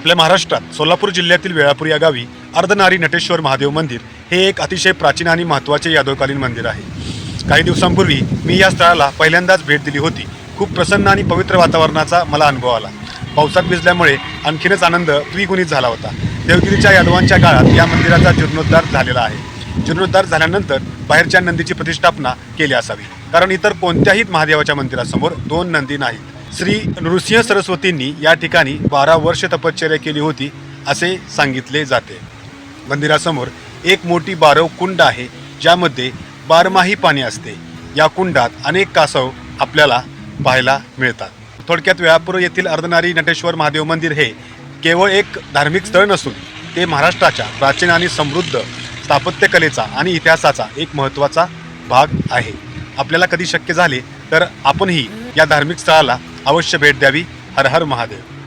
आपल्या महाराष्ट्रात सोलापूर जिल्ह्यातील वेळापूर या गावी अर्धनारी नटेश्वर महादेव मंदिर हे एक अतिशय प्राचीन आणि महत्त्वाचे यादवकालीन मंदिर आहे. काही दिवसांपूर्वी मी या स्थळाला पहिल्यांदाच भेट दिली होती. खूप प्रसन्न आणि पवित्र वातावरणाचा मला अनुभव आला. पावसात भिजल्यामुळे आणखीनच आनंद द्विगुणित झाला होता. देवगिरीच्या यादवांच्या काळात या मंदिराचा जीर्णोद्धार झालेला आहे. जीर्णोद्धार झाल्यानंतर बाहेरच्या नंदीची प्रतिष्ठापना केली असावी. कारण इतर कोणत्याही महादेवाच्या मंदिरासमोर दोन नंदी नाहीत. श्री नृसिंह सरस्वतींनी या ठिकाणी बारा वर्ष तपश्चर्या केली होती असे सांगितले जाते. मंदिरासमोर एक मोठी बारव कुंड आहे ज्यामध्ये बारमाही पाणी असते. या कुंडात अनेक कासव आपल्याला पाहायला मिळतात. थोडक्यात वेळापूर येथील अर्धनारी नटेश्वर महादेव मंदिर हे केवळ एक धार्मिक स्थळ नसून ते महाराष्ट्राच्या प्राचीन आणि समृद्ध स्थापत्यकलेचा आणि इतिहासाचा एक महत्त्वाचा भाग आहे. आपल्याला कधी शक्य झाले तर आपणही या धार्मिक स्थळाला अवश्य भेट द्यावी. हर हर महादेव.